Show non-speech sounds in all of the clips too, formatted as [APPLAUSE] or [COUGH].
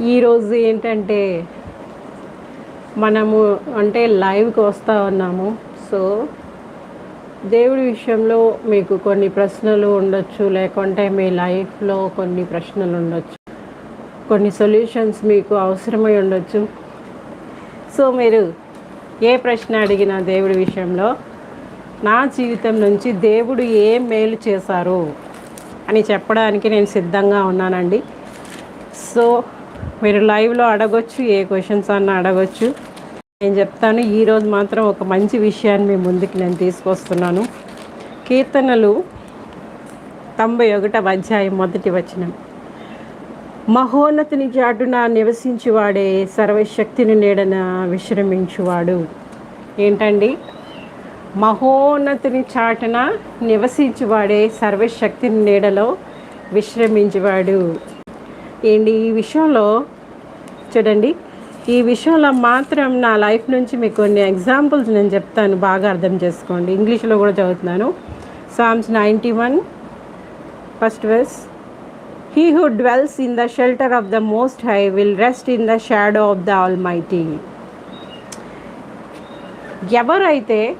ఈరోజు ఏంటంటే మనము అంటే లైవ్కి వస్తూ ఉన్నాము. సో దేవుడి విషయంలో మీకు కొన్ని ప్రశ్నలు ఉండొచ్చు లేకుంటే మీ లైఫ్లో కొన్ని ప్రశ్నలు ఉండొచ్చు. కొన్ని సొల్యూషన్స్ మీకు అవసరమై ఉండొచ్చు. సో మీరు ఏ ప్రశ్న అడిగినా దేవుడి విషయంలో నా జీవితం నుంచి దేవుడు ఏం మేలు చేశారు? అని చెప్పడానికి నేను సిద్ధంగా ఉన్నానండి. సో మీరు లైవ్లో అడగొచ్చు ఏ క్వశ్చన్స్ అన్న అడగొచ్చు. నేను చెప్తాను ఈరోజు మాత్రం ఒక మంచి విషయాన్ని మీ ముందుకు నేను తీసుకొస్తున్నాను. కీర్తనలు తొంభై ఒకటవ అధ్యాయం మొదటి వచనం. మహోన్నతిని చాటున నివసించువాడే సర్వశక్తిని నీడన విశ్రమించువాడు. ఏంటండి? మహోన్నతిని చాటున నివసించువాడే సర్వశక్తిని నీడలో విశ్రమించువాడు. ఏంటి? ఈ విషయంలో చూడండి. ఈ విషయంలో మాత్రం నా లైఫ్ నుంచి మీకు కొన్ని ఎగ్జాంపుల్స్ నేను చెప్తాను. బాగా అర్థం చేసుకోండి. ఇంగ్లీష్లో కూడా చదువుతున్నాను. Psalms ninety one first verse he who dwells in the shelter of the most high will rest in the shadow of the almighty ఎవరైతే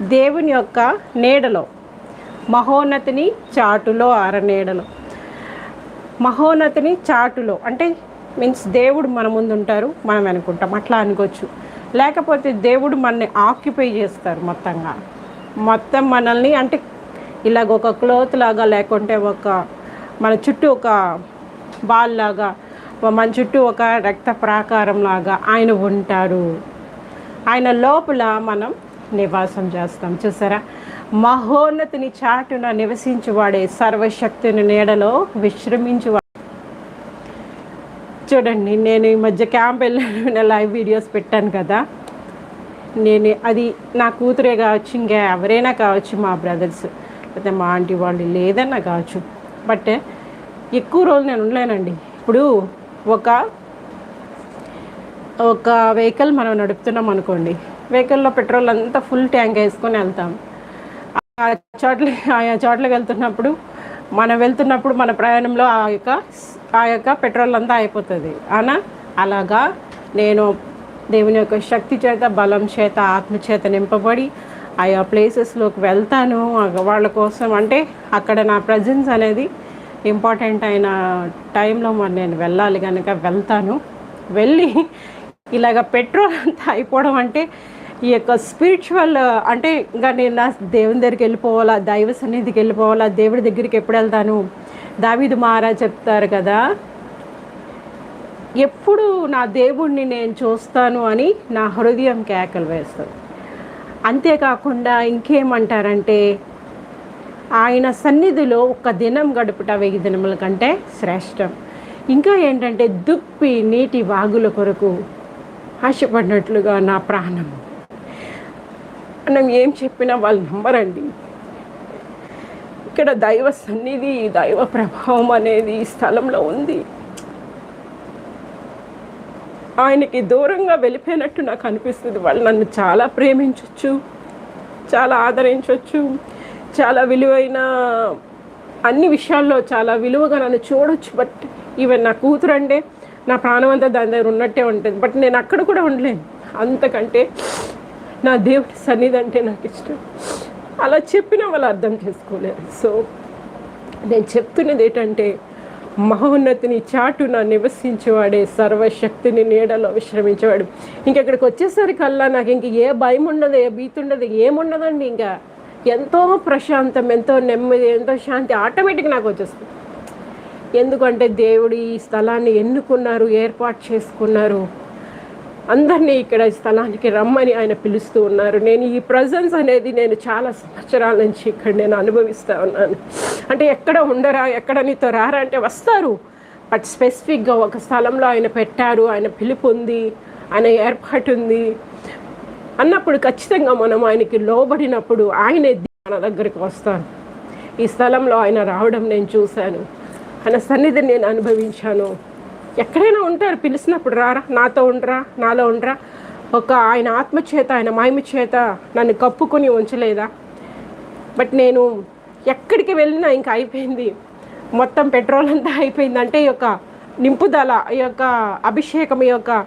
దేవుని యొక్క నీడలో మహోన్నతిని చాటులో అరనీడలో మహోన్నతిని చాటులో. అంటే మీన్స్ దేవుడు మన ముందు ఉంటారు మనం అనుకుంటాం అట్లా అనుకోవచ్చు. లేకపోతే దేవుడు మనల్ని ఆక్యుపై చేస్తారు మొత్తంగా. మొత్తం మనల్ని అంటే ఇలాగ ఒక క్లోత్ లాగా లేకుంటే ఒక మన చుట్టూ ఒక బాల్ లాగా మన చుట్టూ ఒక రక్త ప్రాకారం లాగా ఆయన ఉంటారు. ఆయన లోపల మనం నివాసం చేస్తాం. చూసారా? మహోన్నతిని చాటున నివసించువాడే సర్వశక్తిని నీడలో విశ్రమించువాడు. చూడండి నేను ఈ మధ్య క్యాంప్ వెళ్ళిన లైవ్ వీడియోస్ పెట్టాను కదా. నేను అది నా కూతురే కావచ్చు ఇంకా ఎవరైనా కావచ్చు మా బ్రదర్స్ లేకపోతే మా ఆంటీ వాళ్ళు లేదన్నా కావచ్చు. బట్ ఎక్కువ రోజులు నేను ఉండలేనండి. ఇప్పుడు ఒక ఒక వెహికల్ మనం నడుపుతున్నాం అనుకోండి వెహికల్లో పెట్రోల్ అంతా ఫుల్ ట్యాంక్ వేసుకొని వెళ్తాం. ఆ చోట్ల ఆయా చోట్లకి వెళ్తున్నప్పుడు మనం వెళ్తున్నప్పుడు మన ప్రయాణంలో ఆ యొక్క ఆ యొక్క పెట్రోల్ అంతా అయిపోతుంది అనా అలాగా నేను దేవుని యొక్క శక్తి చేత బలం చేత ఆత్మ చేత నింపబడి ఆయా ప్లేసెస్లోకి వెళ్తాను. వాళ్ళ కోసం అంటే అక్కడ నా ప్రజెన్స్ అనేది ఇంపార్టెంట్ అయిన టైంలో మరి నేను వెళ్ళాలి కనుక వెళ్తాను. వెళ్ళి ఇలాగ పెట్రోల్ అంతా అయిపోవడం అంటే ఈ యొక్క స్పిరిచువల్ అంటే ఇంకా నేను నా దేవుని దగ్గరికి వెళ్ళిపోవాలా దైవ సన్నిధికి వెళ్ళిపోవాలా దేవుడి దగ్గరికి ఎప్పుడు వెళ్తాను? దావిదు మహారాజ్ చెప్తారు కదా ఎప్పుడు నా దేవుణ్ణి నేను చూస్తాను అని నా హృదయం కేకలు వేస్తుంది. అంతేకాకుండా ఇంకేమంటారంటే ఆయన సన్నిధిలో ఒక దినం గడుపుట వెయ్యి దినముల కంటే శ్రేష్టం. ఇంకా ఏంటంటే దుప్పి నీటి వాగుల కొరకు ఆశపడినట్లుగా నా ప్రాణం. మనం ఏం చెప్పినా వాళ్ళు నమ్మరండి. ఇక్కడ దైవ సన్నిధి దైవ ప్రభావం అనేది ఈ స్థలంలో ఉంది. ఆయనకి దూరంగా వెళ్ళిపోయినట్టు నాకు అనిపిస్తుంది. వాళ్ళు నన్ను చాలా ప్రేమించవచ్చు చాలా ఆదరించవచ్చు చాలా విలువైన అన్ని విషయాల్లో చాలా విలువగా నన్ను చూడొచ్చు. బట్ ఈవెన్ నా కూతురు అంటే నా ప్రాణం అంతా దాని దగ్గర ఉన్నట్టే ఉంటుంది. బట్ నేను అక్కడ కూడా ఉండలేను. అంతకంటే నా దేవుడి సన్నిధి అంటే నాకు ఇష్టం. అలా చెప్పిన వాళ్ళు అర్థం చేసుకోలేరు. సో నేను చెప్తున్నది ఏంటంటే మహోన్నతిని చాటున నివసించేవాడే సర్వశక్తిని నీడలో విశ్రమించేవాడు. ఇంకెక్కడికి వచ్చేసరికల్లా నాకు ఇంక ఏ భయం ఉండదు ఏ భీతి ఉండదు ఏముండదండి ఇంకా. ఎంతో ప్రశాంతం ఎంతో నెమ్మది ఎంతో శాంతి ఆటోమేటిక్ నాకు వచ్చేస్తుంది. ఎందుకంటే దేవుడు ఈ స్థలాన్ని ఎన్నుకున్నారు ఏర్పాటు చేసుకున్నారు. అందరినీ ఇక్కడ ఈ స్థలానికి రమ్మని ఆయన పిలుస్తూ ఉన్నారు. నేను ఈ ప్రజెన్స్ అనేది నేను చాలా సంవత్సరాల నుంచి ఇక్కడ నేను అనుభవిస్తూ ఉన్నాను. అంటే ఎక్కడ ఉండరా ఎక్కడ నీతో రారా అంటే వస్తారు. బట్ స్పెసిఫిక్గా ఒక స్థలంలో ఆయన పెట్టారు ఆయన పిలుపు ఉంది ఆయన ఏర్పాటు ఉంది. అన్నప్పుడు ఖచ్చితంగా మనం ఆయనకి లోబడినప్పుడు ఆయనే మన దగ్గరికి వస్తాను ఈ స్థలంలో ఆయన రావడం నేను చూశాను. ఆయన సన్నిధిని నేను అనుభవించాను. ఎక్కడైనా ఉంటారు పిలిచినప్పుడు రారా నాతో ఉండరా నాలో ఉండరా. ఒక ఆయన ఆత్మచేత ఆయన మాయమ చేత నన్ను కప్పుకొని ఉంచలేదా? బట్ నేను ఎక్కడికి వెళ్ళినా ఇంకా అయిపోయింది. మొత్తం పెట్రోల్ అంతా అయిపోయింది. అంటే ఈ యొక్క నింపుదల ఈ యొక్క అభిషేకం ఈ యొక్క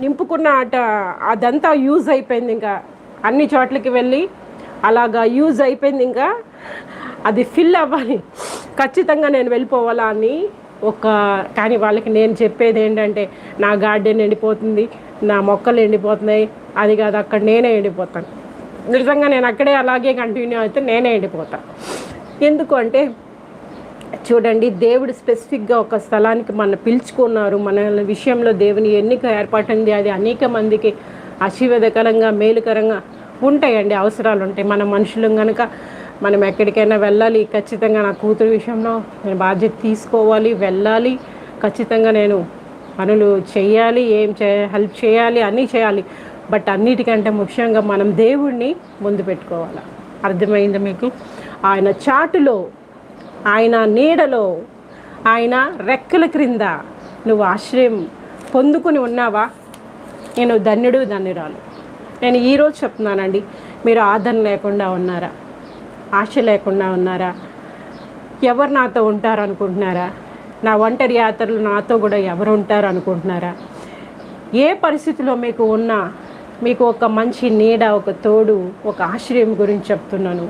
నింపుకున్న అట అదంతా యూజ్ అయిపోయింది ఇంకా. అన్ని చోట్లకి వెళ్ళి అలాగా యూజ్ అయిపోయింది ఇంకా. అది ఫిల్ అవ్వాలి. ఖచ్చితంగా నేను వెళ్ళిపోవాలా అని ఒక కానీ వాళ్ళకి నేను చెప్పేది ఏంటంటే నా గార్డెన్ ఎండిపోతుంది నా మొక్కలు ఎండిపోతున్నాయి అది కాదు అక్కడ నేనే ఎండిపోతాను. నిజంగా నేను అక్కడే అలాగే కంటిన్యూ అయితే నేనే ఎండిపోతాను ఎందుకు అంటే చూడండి దేవుడు స్పెసిఫిక్గా ఒక స్థలానికి మన పిలుచుకున్నారు. మన విషయంలో దేవుని ఎన్నిక ఏర్పాటైంది అది అనేక మందికి ఆశీర్వాదకరంగా మేలుకరంగా ఉంటాయండి అవసరాలు ఉంటాయి. మన మనుషులు కనుక మనం ఎక్కడికైనా వెళ్ళాలి. ఖచ్చితంగా నా కూతురు విషయంలో నేను బాధ్యత తీసుకోవాలి వెళ్ళాలి. ఖచ్చితంగా నేను పనులు చేయాలి ఏం చే హెల్ప్ చేయాలి అన్నీ చేయాలి. బట్ అన్నిటికంటే ముఖ్యంగా మనం దేవుణ్ణి ముందు పెట్టుకోవాలి. అర్థమైంది మీకు? ఆయన చాటులో ఆయన నీడలో ఆయన రెక్కల క్రింద నువ్వు ఆశ్రయం పొందుకుని ఉన్నావా? నేను ధన్యుడు ధన్యురాలు. నేను ఈరోజు చెప్తున్నానండి. మీరు ఆదరణ లేకుండా ఉన్నారా? ఆశ లేకుండా ఉన్నారా? ఎవరు నాతో ఉంటారు అనుకుంటున్నారా నా ఒంటరి యాత్రలు నాతో కూడా ఎవరు ఉంటారు అనుకుంటున్నారా ఏ పరిస్థితిలో మీకు ఉన్నా మీకు ఒక మంచి నీడ ఒక తోడు ఒక ఆశ్రయం గురించి చెప్తున్నాను.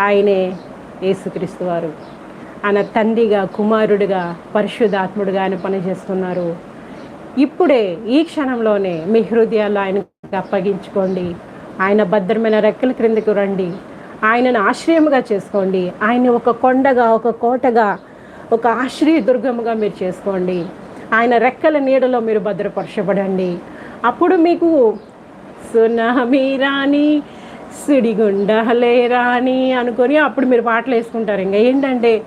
ఆయనే యేసుక్రీస్తు వారు. ఆయన తండ్రిగా కుమారుడిగా పరిశుద్ధాత్ముడిగా ఆయన పనిచేస్తున్నారు. ఇప్పుడే ఈ క్షణంలోనే మీ హృదయాల్లో ఆయనకు అప్పగించుకోండి. ఆయన భద్రమైన రెక్కల క్రిందకు రండి. ఆయనను ఆశ్రయముగా చేసుకోండి. ఆయన ఒక కొండగా ఒక కోటగా ఒక ఆశ్రయ దుర్గముగా మీరు చేసుకోండి. ఆయన రెక్కల నీడలో మీరు భద్రపరచబడండి. అప్పుడు మీకు సునామీ రాణి సిడిగుండలే రాని అనుకొని అప్పుడు మీరు పాటలు వేసుకుంటారు. ఇంకా ఏంటంటే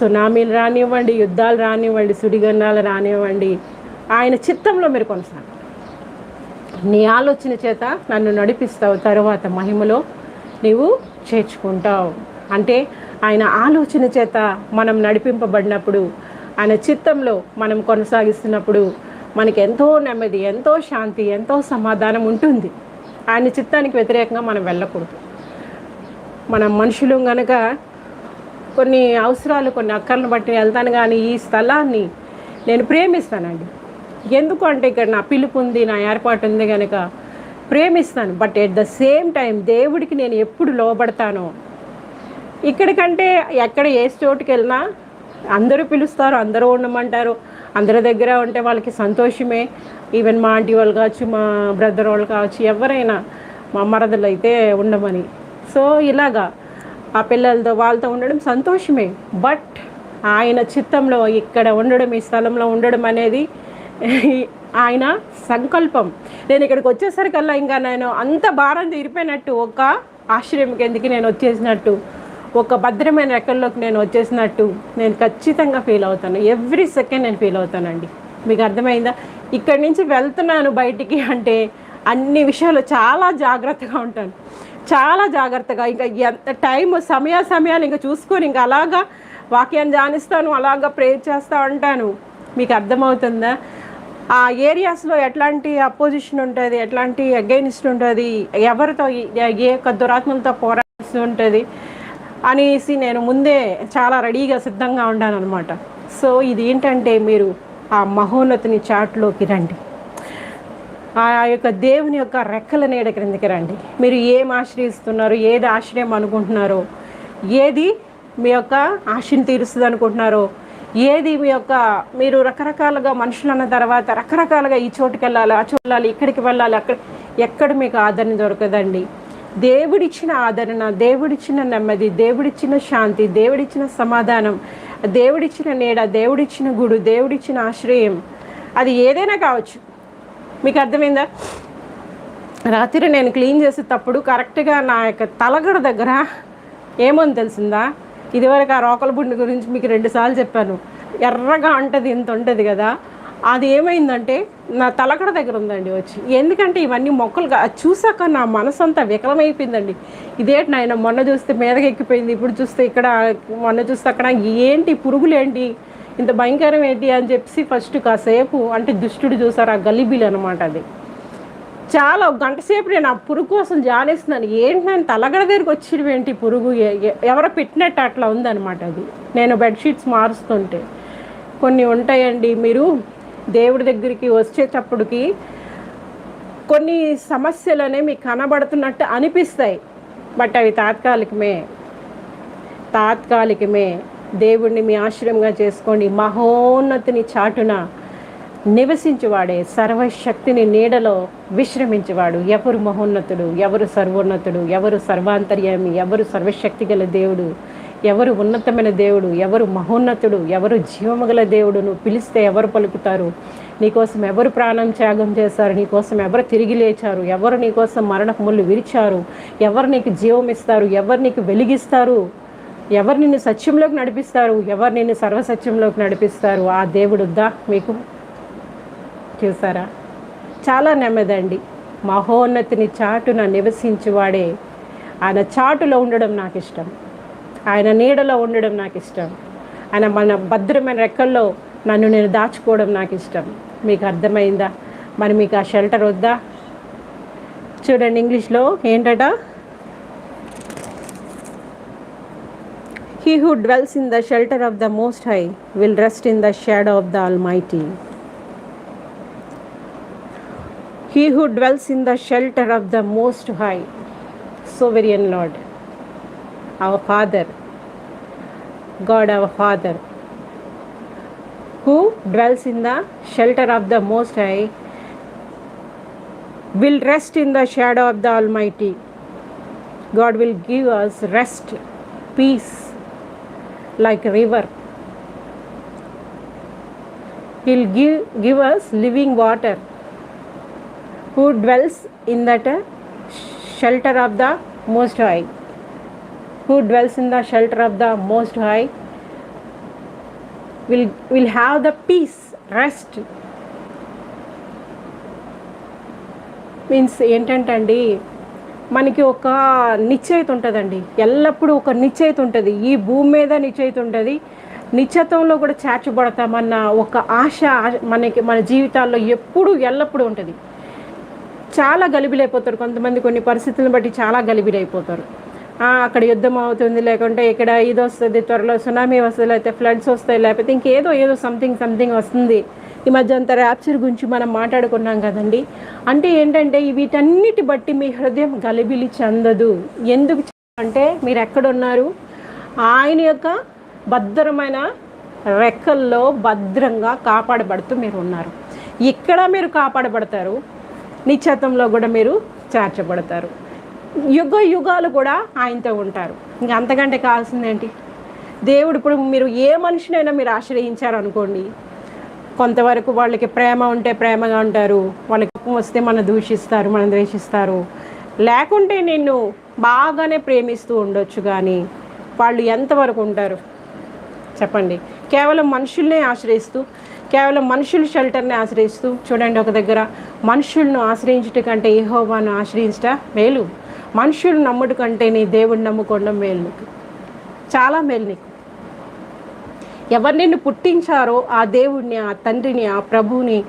సునామీలు రానివ్వండి యుద్ధాలు రానివ్వండి సుడిగుండాలు రానివ్వండి ఆయన చిత్తంలో మీరు కొనసాగండి. నీ ఆలోచన చేత నన్ను నడిపిస్తావు తరువాత మహిమలో. నీవు చేర్చుకుంటావు అంటే ఆయన ఆలోచన చేత మనం నడిపింపబడినప్పుడు ఆయన చిత్తంలో మనం కొనసాగిస్తున్నప్పుడు మనకి ఎంతో నెమ్మది ఎంతో శాంతి ఎంతో సమాధానం ఉంటుంది. ఆయన చిత్తానికి వ్యతిరేకంగా మనం వెళ్ళకూడదు. మనం మనుషులు గనక కొన్ని అవసరాలు కొన్ని అక్కర్లను బట్టి వెళ్తాను కానీ ఈ స్థలాన్ని నేను ప్రేమిస్తానండి. ఎందుకు అంటే ఇక్కడ నా పిలుపు ఉంది నా ఏర్పాటు ఉంది కనుక ప్రేమిస్తాను but at the same time దేవుడికి నేను ఎప్పుడు లోబడతాను. ఇక్కడికంటే ఎక్కడ ఏ చోటుకి వెళ్ళినా అందరూ పిలుస్తారు అందరూ ఉండమంటారు. అందరి దగ్గర ఉంటే వాళ్ళకి సంతోషమే. ఈవెన్ మా ఆంటీ వాళ్ళు కావచ్చు మా బ్రదర్ వాళ్ళు కావచ్చు ఎవరైనా మా మరదలు అయితే ఉండమని. సో ఇలాగా ఆ పిల్లలతో వాళ్ళతో ఉండడం సంతోషమే. బట్ ఆయన చిత్తంలో ఇక్కడ ఉండడం ఈ స్థలంలో ఉండడం అనేది ఆయన సంకల్పం. నేను ఇక్కడికి వచ్చేసరికల్లా ఇంకా నేను అంత భారం తీరిపోయినట్టు ఒక ఆశ్రయం కిందకి నేను వచ్చేసినట్టు ఒక భద్రమైన రెక్కల్లోకి నేను వచ్చేసినట్టు నేను ఖచ్చితంగా ఫీల్ అవుతాను. ఎవ్రీ సెకండ్ నేను ఫీల్ అవుతానండి. మీకు అర్థమైందా? ఇక్కడి నుంచి వెళ్తున్నాను బయటికి అంటే అన్ని విషయాలు చాలా జాగ్రత్తగా ఉంటాను. చాలా జాగ్రత్తగా ఇంకా ఎంత టైం సమయ సమయాలు ఇంకా చూసుకొని ఇంకా అలాగా వాక్యాన్ని ధ్యానిస్తాను అలాగా ప్రేర్ చేస్తూ ఉంటాను. మీకు అర్థమవుతుందా? ఆ ఏరియాస్లో ఎట్లాంటి అపోజిషన్ ఉంటుంది ఎట్లాంటి అగైనిస్ట్ ఉంటుంది ఎవరితో ఏ- యొక్క దురాత్మలతో పోరాడాల్సి ఉంటుంది అనేసి నేను ముందే చాలా రెడీగా సిద్ధంగా ఉన్నాను అనమాట సో ఇది ఏంటంటే మీరు ఆ మహోన్నతిని చాట్లోకి రండి. ఆ యొక్క దేవుని యొక్క రెక్కల నీడ క్రిందికి రండి. మీరు ఏం ఆశ్రయిస్తున్నారు ఏది ఆశ్రయం అనుకుంటున్నారో ఏది మీ యొక్క ఆశని తీరుస్తుంది అనుకుంటున్నారో ఏది మీ యొక్క మీరు రకరకాలుగా మనుషులు అన్న తర్వాత రకరకాలుగా ఈ చోటుకి వెళ్ళాలి ఆ చోటు వెళ్ళాలి ఇక్కడికి వెళ్ళాలి అక్కడ ఎక్కడ మీకు ఆదరణ దొరకదండి. దేవుడిచ్చిన ఆదరణ దేవుడిచ్చిన నెమ్మది దేవుడిచ్చిన శాంతి దేవుడిచ్చిన సమాధానం దేవుడిచ్చిన నీడ దేవుడిచ్చిన గుడు దేవుడిచ్చిన ఆశ్రయం అది ఏదైనా కావచ్చు. మీకు అర్థమైందా? రాత్రి నేను క్లీన్ చేసేటప్పుడు కరెక్ట్గా నా యొక్క తలగడ దగ్గర ఏమని తెలిసిందా? ఇదివరకు ఆ రోకల బుండి గురించి మీకు రెండుసార్లు చెప్పాను. ఎర్రగా అంటది ఇంత ఉంటుంది కదా. అది ఏమైందంటే నా తలకడ దగ్గర ఉందండి వచ్చి. ఎందుకంటే ఇవన్నీ మొక్కలు చూసాక నా మనసంతా వికలమైపోయిందండి. ఇదేంటి నాయన మొన్న చూస్తే మీదకి ఎక్కిపోయింది ఇప్పుడు చూస్తే ఇక్కడ మొన్న చూస్తే అక్కడ ఏంటి పురుగులేంటి ఇంత భయంకరం ఏంటి అని చెప్పి ఫస్ట్ కాసేపు అంటే దుష్టుడు చూసారు ఆ గలీబీలు అనమాట అది. చాలా ఒక గంట సేపు నేను ఆ పురుగు కోసం జాలేస్తున్నాను. ఏంటి నేను తలగడ దగ్గరికి వచ్చి ఏంటి పురుగు? ఎవరో పెట్టినట్టు అట్లా ఉందన్నమాట అది. నేను బెడ్షీట్స్ మారుస్తుంటే. కొన్ని ఉంటాయండి మీరు దేవుడి దగ్గరికి వచ్చేటప్పటికి కొన్ని సమస్యలనే మీకు కనబడుతున్నట్టు అనిపిస్తాయి. బట్ అవి తాత్కాలికమే. తాత్కాలికమే. దేవుణ్ణి మీ ఆశ్రయంగా చేసుకోండి. మహోన్నతిని చాటున నివసించువాడే సర్వశక్తిని నీడలో విశ్రమించేవాడు. ఎవరు మహోన్నతుడు? ఎవరు సర్వోన్నతుడు? ఎవరు సర్వాంతర్యామి? ఎవరు సర్వశక్తి గల దేవుడు? ఎవరు ఉన్నతమైన దేవుడు? ఎవరు మహోన్నతుడు? ఎవరు జీవము గల దేవుడు నువ్వు పిలిస్తే ఎవరు పలుకుతారు? నీకోసం ఎవరు ప్రాణం త్యాగం చేశారు? నీకోసం ఎవరు తిరిగి లేచారు? ఎవరు నీకోసం మరణపు ముళ్ళు విరిచారు? ఎవరు నీకు జీవం ఇస్తారు? ఎవరు నీకు వెలిగిస్తారు? ఎవరు నిన్ను సత్యంలోకి నడిపిస్తారు? ఎవరు నిన్ను సర్వసత్యంలోకి నడిపిస్తారు? ఆ దేవుడు దా మీకు చూసారా చాలా నెమ్మదండి. మహోన్నతిని చాటున నివసించువాడే. ఆయన చాటులో ఉండడం నాకు ఇష్టం ఆయన నీడలో ఉండడం నాకు ఇష్టం ఆయన మన భద్రమైన రెక్కల్లో నన్ను నేను దాచుకోవడం నాకు ఇష్టం మీకు అర్థమైందా? మరి మీకు ఆ షెల్టర్ వద్దా? చూడండి ఇంగ్లీష్లో ఏంటట? He who dwells in the shelter of the most high will rest in the shadow of the almighty He who dwells in the shelter of the Most High, Sovereign Lord, our Father, God our Father, who dwells in the shelter of the Most High, will rest in the shadow of the Almighty. God will give us rest, peace, like river. He'll give, give us living water. Who dwells in that shelter of the most high who dwells in the shelter of the most high will will have the peace rest means ఏంటంటే అండి మనకి ఒక నిశ్చయిత ఉంటుందండి. ఎల్లప్పుడూ ఒక నిశ్చయిత ఉంటుంది. ఈ భూమి మీద నిశ్చయిత ఉంటుంది. నిశ్చయత్వంలో కూడా చేర్చబడతామన్న ఒక ఆశ మనకి మన జీవితాల్లో ఎప్పుడు ఎల్లప్పుడూ ఉంటుంది. చాలా గలిబిలైపోతారు. కొంతమంది కొన్ని పరిస్థితులను బట్టి చాలా గలిబిలైపోతారు. అక్కడ యుద్ధం అవుతుంది లేకుంటే ఇక్కడ ఇది వస్తుంది త్వరలో సునామీ వస్తుంది లేకపోతే ఫ్లడ్స్ వస్తాయి లేకపోతే ఇంకేదో ఏదో సంథింగ్ సంథింగ్ వస్తుంది. ఈ మధ్య అంత ర్యాప్చర్ గురించి మనం మాట్లాడుకున్నాం కదండి. అంటే ఏంటంటే వీటన్నిటి బట్టి మీ హృదయం గలిబిలి చెందదు. ఎందుకు అంటే మీరు ఎక్కడున్నారు? ఆయన యొక్క భద్రమైన రెక్కల్లో భద్రంగా కాపాడబడుతూ మీరు ఉన్నారు. ఇక్కడ మీరు కాపాడబడతారు. నిశ్చతంలో కూడా మీరు చేర్చబడతారు. యుగ యుగాలు కూడా ఆయనతో ఉంటారు. ఇంకా అంతకంటే కావాల్సిందేంటి? దేవుడు ఇప్పుడు మీరు ఏ మనిషినైనా మీరు ఆశ్రయించారనుకోండి కొంతవరకు వాళ్ళకి ప్రేమ ఉంటే ప్రేమగా ఉంటారు వాళ్ళకి కోపం వస్తే మన దూషిస్తారు మనం ద్వేషిస్తారు. లేకుంటే నిన్ను బాగానే ప్రేమిస్తూ ఉండొచ్చు కానీ వాళ్ళు ఎంతవరకు ఉంటారు? చెప్పండి. కేవలం మనుషుల్నే ఆశ్రయిస్తూ కేవలం మనుషుల షెల్టర్ని ఆశ్రయిస్తూ చూడండి ఒక దగ్గర. మనుషులను ఆశ్రయించుట కంటే ఏహోవాను ఆశ్రయించట మేలు. మనుషులు నమ్ముడు కంటే నీ దేవుడిని నమ్ముకోవడం మేలు నీకు. చాలా మేలు నీకు. ఎవరు నిన్ను పుట్టించారో ఆ దేవుడిని ఆ తండ్రిని ఆ ప్రభువుని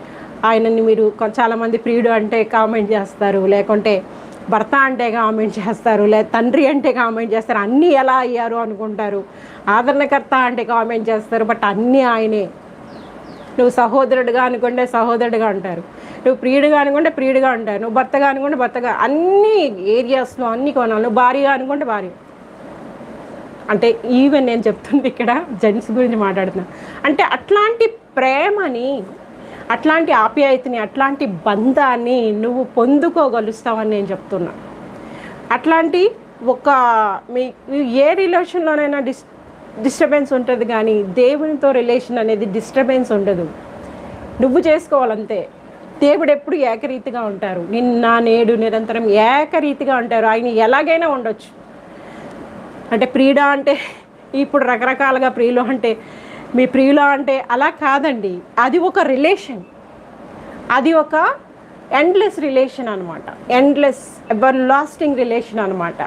ఆయనని మీరు చాలామంది ప్రియుడు అంటే కామెంట్ చేస్తారు. లేకుంటే భర్త అంటే కామెంట్ చేస్తారు. లేదా తండ్రి అంటే కామెంట్ చేస్తారు. అన్నీ ఎలా అయ్యారు అనుకుంటారు. ఆదరణకర్త అంటే కామెంట్ చేస్తారు. బట్ అన్నీ ఆయనే. నువ్వు సహోదరుడుగా అనుకుంటే సహోదరుడుగా అంటారు. నువ్వు ప్రియుడిగా అనుకుంటే ప్రియుడిగా అంటారు. నువ్వు భర్తగా అనుకుంటే భర్తగా. అన్ని ఏరియాస్లో అన్ని కోణాలు నువ్వు భార్యగా అనుకుంటే భార్య. అంటే ఈవెన్ నేను చెప్తుంది ఇక్కడ జెంట్స్ గురించి మాట్లాడుతున్నా. అంటే అట్లాంటి ప్రేమని అట్లాంటి ఆప్యాయతని అట్లాంటి బంధాన్ని నువ్వు పొందుకోగలుస్తావని నేను చెప్తున్నా. అట్లాంటి ఒక మీ ఏ రిలేషన్లోనైనా డిస్ డిస్టర్బెన్స్ ఉంటుంది కానీ దేవునితో రిలేషన్ అనేది డిస్టర్బెన్స్ ఉండదు. నువ్వు చేసుకోవాలంతే. దేవుడు ఎప్పుడు ఏకరీతిగా ఉంటారు. నిన్న నేడు నిరంతరం ఏకరీతిగా ఉంటారు. ఆయన ఎలాగైనా ఉండొచ్చు. అంటే ప్రియుడ అంటే ఇప్పుడు రకరకాలుగా ప్రియులు అంటే మీ ప్రియుల అంటే అలా కాదండి. అది ఒక రిలేషన్. అది ఒక ఎండ్లెస్ రిలేషన్ అనమాట ఎండ్లెస్ ఎవర్ లాస్టింగ్ రిలేషన్ అనమాట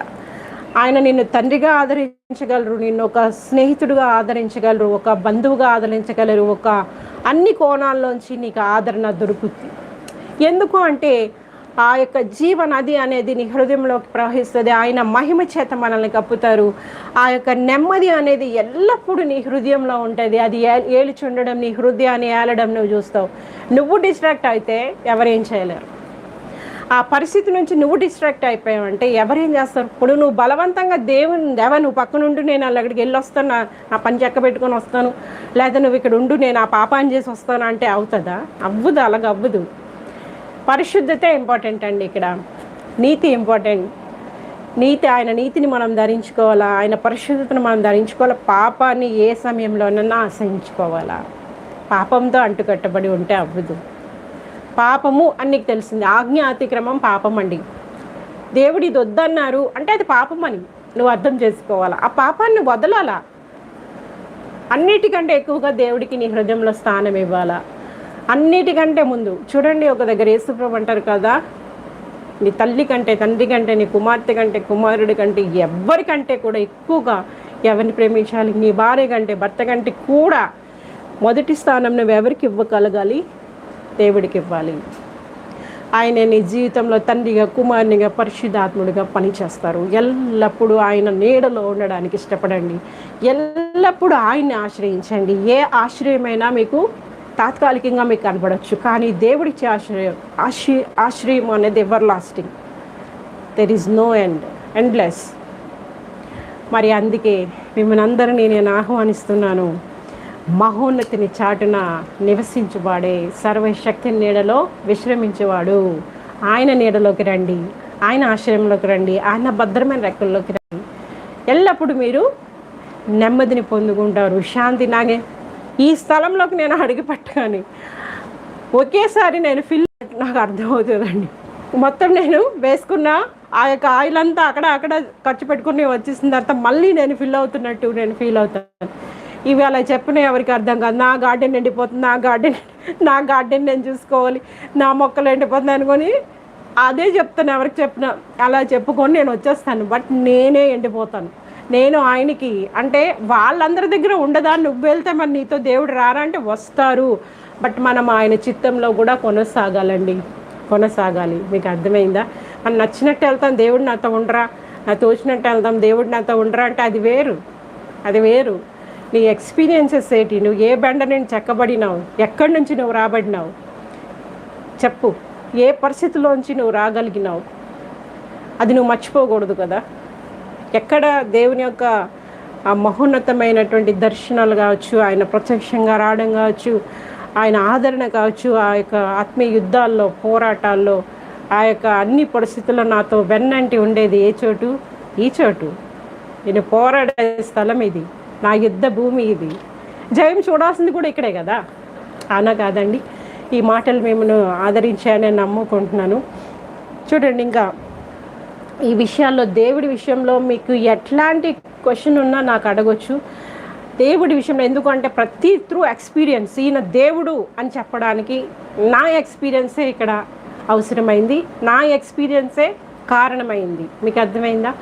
ఆయన నిన్ను తండ్రిగా ఆదరించగలరు నిన్ను ఒక స్నేహితుడుగా ఆదరించగలరు ఒక బంధువుగా ఆదరించగలరు ఒక అన్ని కోణాల్లోంచి నీకు ఆదరణ దొరుకుతుంది. ఎందుకు అంటే ఆ యొక్క జీవ నది అనేది నీ హృదయంలోకి ప్రవహిస్తుంది. ఆయన మహిమ చేత మనల్ని కప్పుతారు. ఆ యొక్క నెమ్మది అనేది ఎల్లప్పుడూ నీ హృదయంలో ఉంటుంది. అది ఏ- ఏలుచుండడం నీ హృదయాన్ని ఏలడం నువ్వు చూస్తావు. నువ్వు డిస్ట్రాక్ట్ అయితే ఎవరేం చేయలేరు. ఆ పరిస్థితి నుంచి నువ్వు డిస్ట్రాక్ట్ అయిపోయావంటే ఎవరేం చేస్తారు? ఇప్పుడు నువ్వు బలవంతంగా దేవుని దేవ నువ్వు పక్కన ఉండు నేను వాళ్ళ అక్కడికి వెళ్ళి వస్తాను నా నా పని చెక్క పెట్టుకొని వస్తాను. లేదా నువ్వు ఇక్కడ ఉండు నేను ఆ పాపాన్ని చేసి వస్తాను అంటే అవుతుందా? అవ్వదు అలాగ అవ్వదు పరిశుద్ధతే ఇంపార్టెంట్ అండి ఇక్కడ. నీతి ఇంపార్టెంట్ నీతి ఆయన నీతిని మనం ధరించుకోవాలా? ఆయన పరిశుద్ధతను మనం ధరించుకోవాలా? పాపాన్ని ఏ సమయంలోనన్నా ఆశ్రయించుకోవాలా? పాపంతో అంటుకట్టబడి ఉంటే అవ్వదు. పాపము అని నీకు తెలిసింది. ఆజ్ఞ అతిక్రమం పాపం అండి. దేవుడు ఇది వద్దన్నారు అంటే అది పాపం అని నువ్వు అర్థం చేసుకోవాలా? ఆ పాపాన్ని వదలాలా? అన్నిటికంటే ఎక్కువగా దేవుడికి నీ హృదయంలో స్థానం ఇవ్వాలా? అన్నిటికంటే ముందు చూడండి ఒక దగ్గర యేసుప్రభు అంటారు కదా నీ తల్లి కంటే తండ్రి కంటే నీ కుమార్తె కంటే కుమారుడి కంటే ఎవ్వరికంటే కూడా ఎక్కువగా ఎవరిని ప్రేమించాలి? నీ భార్య కంటే భర్త కంటే కూడా మొదటి స్థానం నువ్వు ఎవరికి ఇవ్వగలగాలి? దేవుడికి ఇవ్వాలి ఆయన నీ జీవితంలో తండ్రిగా కుమారునిగా పరిశుద్ధాత్ముడిగా పనిచేస్తారు. ఎల్లప్పుడూ ఆయన నీడలో ఉండడానికి ఇష్టపడండి. ఎల్లప్పుడూ ఆయన్ని ఆశ్రయించండి. ఏ ఆశ్రయమైనా మీకు తాత్కాలికంగా మీకు కనపడవచ్చు కానీ దేవుడిచ్చే ఆశ్రయం ఆశ్రయ ఆశ్రయం అనేది everlasting. There is no end endless మరి అందుకే మిమ్మల్ని అందరినీ నేను ఆహ్వానిస్తున్నాను. మహోన్నతిని చాటున నివసించువాడే సర్వశక్తి నీడలో విశ్రమించేవాడు. ఆయన నీడలోకి రండి ఆయన ఆశ్రయంలోకి రండి ఆయన భద్రమైన రెక్కల్లోకి రండి. ఎల్లప్పుడూ మీరు నెమ్మదిని పొందుకుంటారు. శాంతి నాగే ఈ స్థలంలోకి నేను అడిగి పెట్టగాని ఒకేసారి నేను ఫిల్ నాకు అర్థమవుతుందండి. మొత్తం నేను వేసుకున్న ఆ యొక్క ఆయిల్ అంతా అక్కడ అక్కడ ఖర్చు పెట్టుకుని వచ్చేసిన తర్వాత మళ్ళీ నేను ఫిల్ అవుతున్నట్టు నేను ఫీల్ అవుతాను. ఇవి అలా చెప్పిన ఎవరికి అర్థం కాదు. నా గార్డెన్ ఎండిపోతుంది నా గార్డెన్ నా గార్డెన్ నేను చూసుకోవాలి నా మొక్కలు ఎండిపోతుంది అనుకొని అదే చెప్తాను ఎవరికి చెప్పిన. అలా చెప్పుకొని నేను వచ్చేస్తాను బట్ నేనే ఎండిపోతాను. నేను ఆయనకి అంటే వాళ్ళందరి దగ్గర ఉండదా? నువ్వు వెళ్తే మరి నీతో దేవుడు రారా అంటే వస్తారు. బట్ మనం ఆయన చిత్తంలో కూడా కొనసాగాలండి. కొనసాగాలి. మీకు అర్థమైందా? మనం నచ్చినట్టు వెళ్తాం దేవుడు నాతో ఉండరా? నా తోచినట్టు వెళ్తాం దేవుడు నాతో ఉండరా? అంటే అది వేరు. అది వేరు. నీ ఎక్స్పీరియన్సెస్ ఏంటి? నువ్వు ఏ బండ నేను చెక్కబడినావు? ఎక్కడి నుంచి నువ్వు రాబడినావు? చెప్పు. ఏ పరిస్థితిలోంచి నువ్వు రాగలిగినావు? అది నువ్వు మర్చిపోకూడదు కదా? ఎక్కడ దేవుని యొక్క ఆ మహోన్నతమైనటువంటి దర్శనాలు కావచ్చు ఆయన ప్రత్యక్షంగా రావడం కావచ్చు ఆయన ఆదరణ కావచ్చు ఆ యొక్క ఆత్మీయ యుద్ధాల్లో పోరాటాల్లో ఆ యొక్క అన్ని పరిస్థితుల్లో నాతో వెన్నంటి ఉండేది ఏ చోటు? ఈ చోటు. నేను పోరాడే స్థలం ఇది. నా యుద్ధ భూమి ఇది. జయం చూడాల్సింది కూడా ఇక్కడే కదా? అనా కాదండి. ఈ మాటలు మేము ఆదరించానని నమ్ముకుంటున్నాను. చూడండి ఇంకా ఈ విషయాల్లో దేవుడి విషయంలో మీకు ఎట్లాంటి క్వశ్చన్ ఉన్నా నాకు అడగొచ్చు. దేవుడి విషయంలో ఎందుకంటే ప్రతి త్రూ ఎక్స్పీరియన్స్ ఈయన దేవుడు అని చెప్పడానికి నా ఎక్స్పీరియన్సే ఇక్కడ అవసరమైంది. నా ఎక్స్పీరియన్సే కారణమైంది. మీకు అర్థమైందా?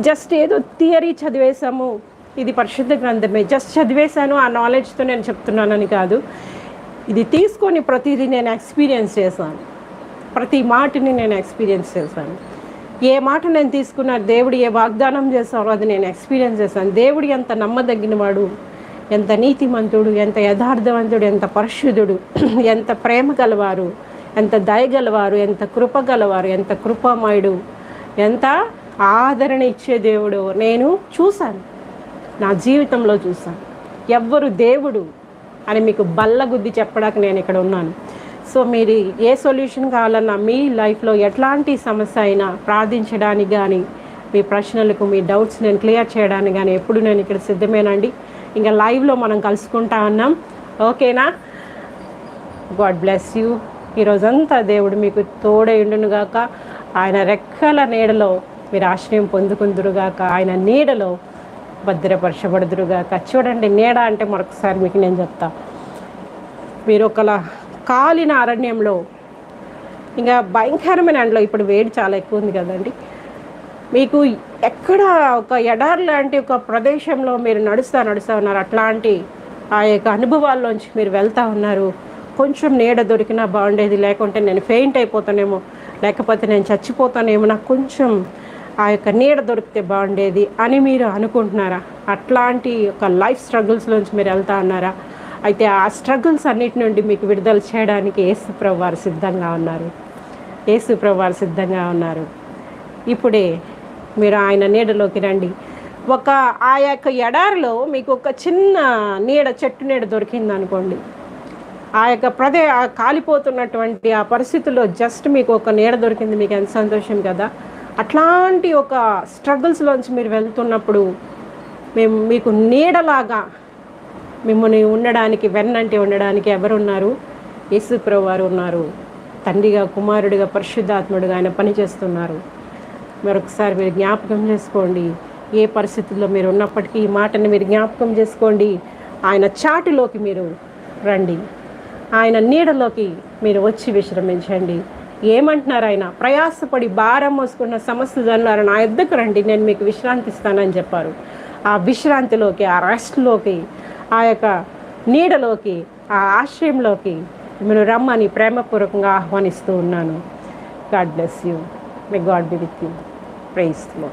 జస్ట్ ఏదో థియరీ చదివేశాము. ఇది పరిశుద్ధ గ్రంథమే. జస్ట్ చదివేశాను ఆ నాలెడ్జ్తో నేను చెప్తున్నానని కాదు. ఇది తీసుకొని ప్రతిదీ నేను ఎక్స్పీరియన్స్ చేశాను. ప్రతి మాటని నేను ఎక్స్పీరియన్స్ చేశాను. ఏ మాట నేను తీసుకున్నా దేవుడు ఏ వాగ్దానం చేస్తారో అది నేను ఎక్స్పీరియన్స్ చేశాను. దేవుడు ఎంత నమ్మదగినవాడు ఎంత నీతిమంతుడు ఎంత యథార్థవంతుడు ఎంత పరిశుద్ధుడు [CLEARS THROAT] ఎంత ప్రేమ గలవారు ఎంత దయగలవారు ఎంత కృప గలవారు ఎంత కృపమయుడు ఎంత ఆదరణ ఇచ్చే దేవుడు నేను చూశాను. నా జీవితంలో చూసాను ఎవ్వరు దేవుడు అని మీకు బల్ల గుద్ది చెప్పడానికి నేను ఇక్కడ ఉన్నాను. సో మీరు ఏ సొల్యూషన్ కావాలన్నా మీ లైఫ్లో ఎట్లాంటి సమస్య అయినా ప్రార్థించడానికి కానీ మీ ప్రశ్నలకు మీ డౌట్స్ నేను క్లియర్ చేయడానికి కానీ ఎప్పుడు నేను ఇక్కడ సిద్ధమేనండి. ఇంకా లైవ్లో మనం కలుసుకుంటా ఉన్నాం. ఓకేనా? God bless you. ఈరోజంతా దేవుడు మీకు తోడైండునుగాక ఆయన రెక్కల నీడలో మీరు ఆశ్రయం పొందుకుందురుగాక. ఆయన నీడలో భద్రపరచబడుదురుగాక. చూడండి నీడ అంటే మరొకసారి మీకు నేను చెప్తా. మీరు ఒకలా కాలిన అరణ్యంలో ఇంకా భయంకరమైన ఎండలో ఇప్పుడు వేడి చాలా ఎక్కువ ఉంది కదండి. మీకు ఎక్కడ ఒక ఎడార్ లాంటి ఒక ప్రదేశంలో మీరు నడుస్తా నడుస్తూ ఉన్నారు. అట్లాంటి ఆ యొక్క అనుభవాల్లోంచి మీరు వెళ్తా ఉన్నారు. కొంచెం నీడ దొరికినా బాగుండేది. లేకుంటే నేను ఫెయింట్ అయిపోతానేమో లేకపోతే నేను చచ్చిపోతానేమో నాకు కొంచెం ఆ యొక్క నీడ దొరికితే బాగుండేది అని మీరు అనుకుంటున్నారా? అట్లాంటి ఒక లైఫ్ స్ట్రగుల్స్లోంచి మీరు వెళ్తా ఉన్నారా అయితే ఆ స్ట్రగుల్స్ అన్నిటి నుండి మీకు విడుదల చేయడానికి యేసుప్రభు వారు సిద్ధంగా ఉన్నారు. యేసుప్రభు వారు సిద్ధంగా ఉన్నారు. ఇప్పుడే మీరు ఆయన నీడలోకి రండి. ఒక ఆ యొక్క ఎడారిలో మీకు ఒక చిన్న నీడ చెట్టు నీడ దొరికింది అనుకోండి. ఆ యొక్క ప్రదే కాలిపోతున్నటువంటి ఆ పరిస్థితుల్లో జస్ట్ మీకు ఒక నీడ దొరికింది మీకు ఎంత సంతోషం కదా? అట్లాంటి ఒక స్ట్రగుల్స్లోంచి మీరు వెళ్తున్నప్పుడు మేము మీకు నీడలాగా మిమ్మల్ని ఉండడానికి వెన్నంటి ఉండడానికి ఎవరున్నారు? యేసుప్రభు వారు ఉన్నారు. తండ్రిగా కుమారుడిగా పరిశుద్ధాత్ముడిగా ఆయన పనిచేస్తున్నారు. మరొకసారి మీరు జ్ఞాపకం చేసుకోండి. ఏ పరిస్థితుల్లో మీరు ఉన్నప్పటికీ ఈ మాటని మీరు జ్ఞాపకం చేసుకోండి. ఆయన చాటులోకి మీరు రండి. ఆయన నీడలోకి మీరు వచ్చి విశ్రమించండి. ఏమంటున్నారు ఆయన ప్రయాసపడి భారం మోసుకున్న సమస్య అన్నారు. నా ఎద్దకు రండి నేను మీకు విశ్రాంతి ఇస్తానని చెప్పారు. ఆ విశ్రాంతిలోకి ఆ రెస్ట్లోకి ఆ యొక్క నీడలోకి ఆ ఆశ్రయంలోకి మీరు రమ్మని ప్రేమపూర్వకంగా ఆహ్వానిస్తూ ఉన్నాను. God bless you. May God be with you ప్రైస్లో